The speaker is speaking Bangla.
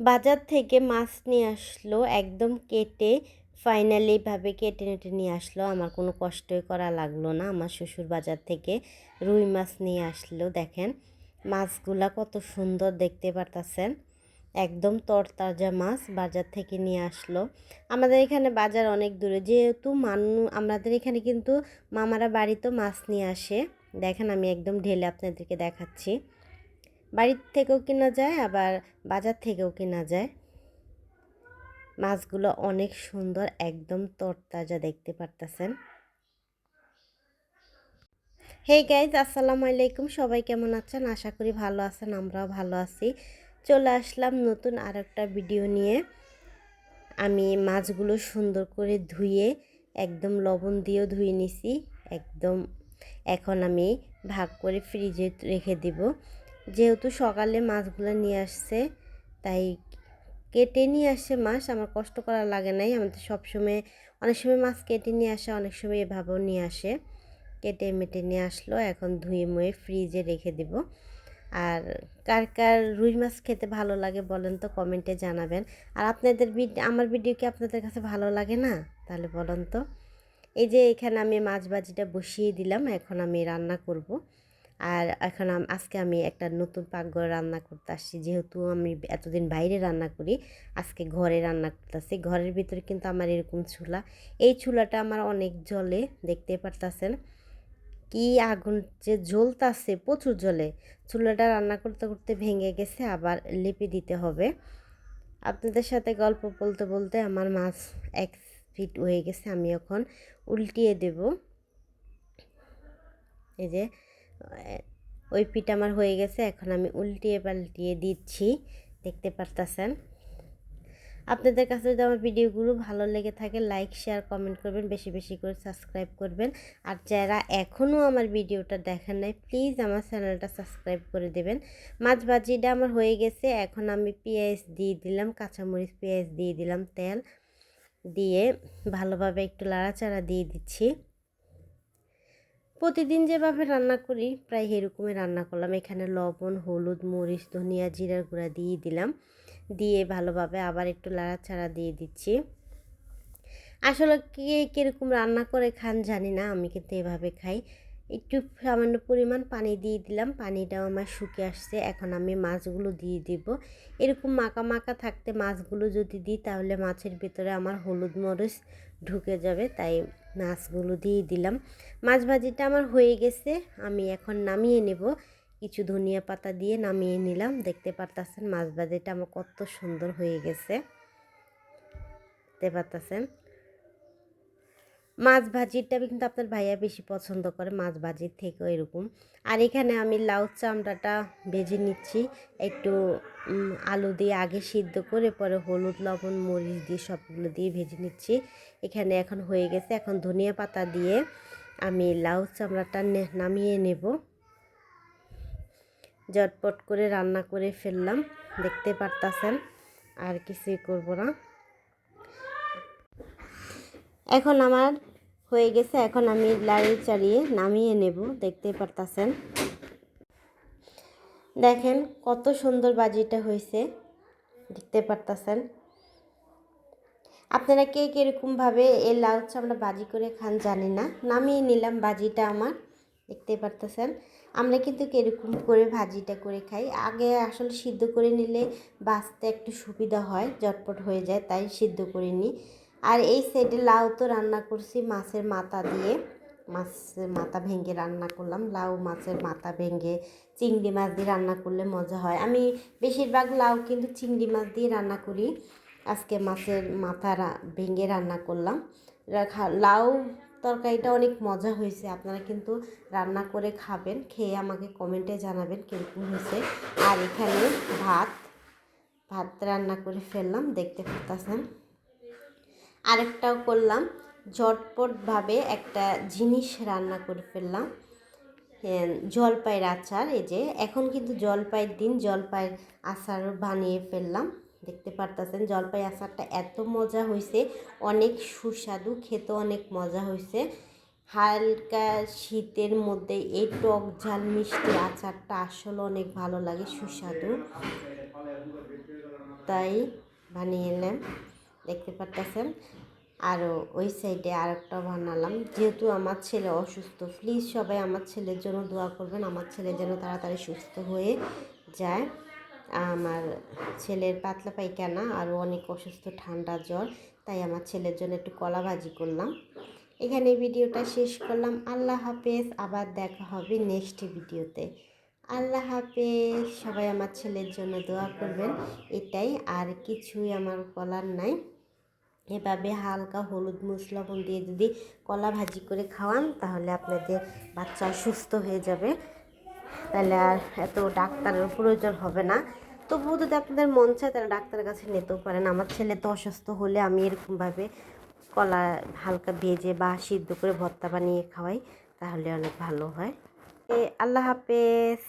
বাজার থেকে মাছ নিয়ে আসলো, একদম কেটে ফাইনালি ফাইনালিভাবে কেটে নেটে নিয়ে আসলো। আমার কোনো কষ্টই করা লাগল না। আমার শ্বশুর বাজার থেকে রুই মাছ নিয়ে আসলো, দেখেন। মাছগুলা কত সুন্দর দেখতে পারতাছেন। একদম তরতাজা মাছ বাজার থেকে নিয়ে আসলো। আমাদের এখানে বাজার অনেক দূরে। যেহেতু মানু, আমাদের এখানে কিন্তু মামারা বাড়িতেও মাছ নিয়ে আসে। দেখেন, আমি একদম ঢেলে আপনাদেরকে দেখাচ্ছি। বাড়ির থেকেও কেনা যায়, আবার বাজার থেকেও কেনা যায়। মাছগুলো অনেক সুন্দর, একদম তরতাজা দেখতে পারতেছেন। হে গাইজ, আসসালামু আলাইকুম। সবাই কেমন আছেন? আশা করি ভালো আছেন, আমরাও ভালো আছি। চলে আসলাম নতুন আর একটা ভিডিও নিয়ে। আমি মাছগুলো সুন্দর করে ধুয়ে, একদম লবণ দিয়েও ধুয়ে নিছি। একদম, এখন আমি ভাগ করে ফ্রিজে রেখে দিব। যেহেতু সকালে মাছগুলো নিয়ে আসছে, তাই কেটে নিয়ে আসে মাছ। আমার কষ্ট করা লাগে নাই। আমাদের সবসময়, অনেক সময় মাছ কেটে নিয়ে আসে, অনেক সময় এভাবেও নিয়ে আসে। কেটে মেটে নিয়ে আসলো। এখন ধুয়ে মুয়ে ফ্রিজে রেখে দিব। আর কার কার রুই মাছ খেতে ভালো লাগে বলেন তো কমেন্টে জানাবেন। আর আপনাদের আমার ভিডিও কি আপনাদের কাছে ভালো লাগে না? তাহলে বলেন তো। এই যে এখানে আমি মাছ ভাজিটা বসিয়ে দিলাম। এখন আমি রান্না করব। আর এখন আজকে আমি একটা নতুন পাকঘরে রান্না করতে আসছি। যেহেতু আমি এতদিন বাইরে রান্না করি, আজকে ঘরে রান্না করতেছি। ঘরের ভিতরে কিন্তু আমার এরকম চুলা। এই চুলাটা আমার অনেক জলে, দেখতে পারতেছেন কি আগুন যে জ্বলতাছে, প্রচুর জলে। চুলাটা রান্না করতে করতে ভেঙে গেছে, আবার লেপে দিতে হবে। আপনাদের সাথে গল্প বলতে বলতে আমার মাছ এক ফিট হয়ে গেছে, আমি এখন উল্টিয়ে দেব। এই যে ওই পিঠ আমার হয়ে গেছে, এখন আমি উল্টিয়ে পাল্টিয়ে দিচ্ছি। দেখতে পারতেছেন? আপনাদের কাছে যদি আমার ভিডিওগুলো ভালো লেগে থাকে লাইক শেয়ার কমেন্ট করবেন, বেশি বেশি করে সাবস্ক্রাইব করবেন। আর যারা এখনও আমার ভিডিওটা দেখেন নাই প্লিজ আমার চ্যানেলটা সাবস্ক্রাইব করে দেবেন। মাছ ভাজিটা আমার হয়ে গেছে, এখন আমি পেঁয়াজ দিয়ে দিলাম, কাঁচামরিচ পেঁয়াজ দিয়ে দিলাম, তেল দিয়ে ভালোভাবে একটু লাড়াচাড়া দিয়ে দিচ্ছি। প্রতিদিন যেভাবে রান্না করি, প্রায় এরকমই রান্না করলাম। এখানে লবণ, হলুদ, মরিচ, ধনিয়া, জিরার গুঁড়া দিয়ে দিলাম। দিয়ে ভালোভাবে আবার একটু লাড়াচাড়া দিয়ে দিচ্ছি। আসলে কে কীরকম রান্না করে খান জানি না, আমি কিন্তু এভাবে খাই। একটু সামান্য পরিমাণ পানি দিয়ে দিলাম। পানিটাও আমার শুকিয়ে আসছে। এখন আমি মাছগুলো দিয়ে দিব। এরকম মাখা মাখা থাকতে মাছগুলো যদি দিই, তাহলে মাছের ভিতরে আমার হলুদ মরিচ ঢুকে যাবে। তাই মাছগুলো দিয়ে দিলাম। মাছ ভাজিটা আমার হয়ে গেছে, আমি এখন নামিয়ে নেব। কিছু ধনিয়া পাতা দিয়ে নামিয়ে নিলাম। দেখতে পারতেছেন মাছ ভাজিটা আমার কত সুন্দর হয়ে গেছে। দেখতে পারতেছেন? মাছ ভাজিটা কিন্তু আপনার ভাইয়া বেশি পছন্দ করে মাছ ভাজির থেকেও এরকম। আর এখানে আমি লাউ চামড়াটা ভেজে নিচ্ছি, একটু আলু দিয়ে আগে সিদ্ধ করে পরে হলুদ, লবণ, মরিচ দিয়ে সবগুলো দিয়ে ভেজে নিচ্ছি। এখানে এখন হয়ে গেছে, এখন ধনিয়া পাতা দিয়ে আমি লাউ চামড়াটা নামিয়ে নেব। জটপট করে রান্না করে ফেললাম, দেখতে পারতাছেন, আর কিছুই করব না। এখন আমার হয়ে গেছে, এখন আমি লাড়ি চাড়িয়ে নামিয়ে নেব দেখতে পারতাছেন। দেখেন কত সুন্দর বাজিটা হয়েছে, দেখতে পারতাছেন। আপনারা কে কীরকমভাবে এই লাউ চামড়া বাজি করে খান জানি না, নামিয়ে নিলাম বাজিটা আমার, দেখতে পারতেছেন। আমরা কিন্তু কীরকম করে ভাজিটা করে খাই, আগে আসলে সিদ্ধ করে নিলে বাঁচতে একটু সুবিধা হয় জটপট হয়ে যায়, তাই সিদ্ধ করে নিই। আর এই সাইডে লাউ তো রান্না করছি মাছের মাথা দিয়ে। মাছের মাথা ভেঙে রান্না করলাম, লাউ মাছের মাথা ভেঙে চিংড়ি মাছ দিয়ে রান্না করলে মজা হয়। আমি বেশিরভাগ লাউ কিন্তু চিংড়ি মাছ দিয়ে রান্না করি। আজকে মাছের মাথা ভেঙে রান্না করলাম। লাউ তরকারিটা অনেক মজা হয়েছে, আপনারা কিন্তু রান্না করে খাবেন, খেয়ে আমাকে কমেন্টে জানাবেন কীরকম হয়েছে। আর এখানে ভাত ভাত রান্না করে ফেললাম, দেখতে পাচ্ছেন আরেকটাও করলাম। ঝটপটভাবে একটা জিনিস রান্না করে ফেললাম। হ্যাঁ, জলপাইয়ের আচার এই যে এখন কিন্তু জলপাইয়ের দিন জলপাইয়ের আচার বানিয়ে ফেললাম। দেখতে পারতেছেন জলপাই আচারটা এত মজা হয়েছে অনেক সুস্বাদু খেতে অনেক মজা হয়েছে হালকা শীতের মধ্যে এই টক ঝাল মিষ্টি আচারটা আসলে অনেক ভালো লাগে সুস্বাদু। তাই বানিয়ে এলাম। দেখতে পারতেছেন। আরও ওই সাইডে আরেকটা বানালাম। যেহেতু আমার ছেলে অসুস্থ প্লিজ সবাই আমার ছেলের জন্য দোয়া করবেন। আমার ছেলে যেন তাড়াতাড়ি সুস্থ হয়ে যায়। আমার ছেলের পাতলা পায়খানা আরও অনেক অসুস্থ, ঠান্ডা জ্বর, তাই আমার ছেলের জন্য একটু কলা ভাজি করলাম। এখানে ভিডিওটা শেষ করলাম। আল্লাহ হাফেজ। আবার দেখা হবে নেক্সট ভিডিওতে। আল্লাহ হাফেজ। সবাই আমার ছেলের জন্য দোয়া করবেন। এটাই আর কিছুই আমার বলার নাই। এভাবে হালকা হলুদ লবণ দিয়ে যদি কলা ভাজি করে খাওয়ান, তাহলে আপনাদের বাচ্চা সুস্থ হয়ে যাবে। তাহলে আর এত ডাক্তারের প্রয়োজন হবে না। তবুও যদি আপনাদের মন চায়, তাহলে ডাক্তারের কাছে নিতেও পারেন। আমার ছেলে তো অসুস্থ হলে আমি এরকমভাবে কলা হালকা ভেজে বা সিদ্ধ করে ভর্তা বানিয়ে খাওয়াই, তাহলে অনেক ভালো হয়। আল্লাহ হাফেজ।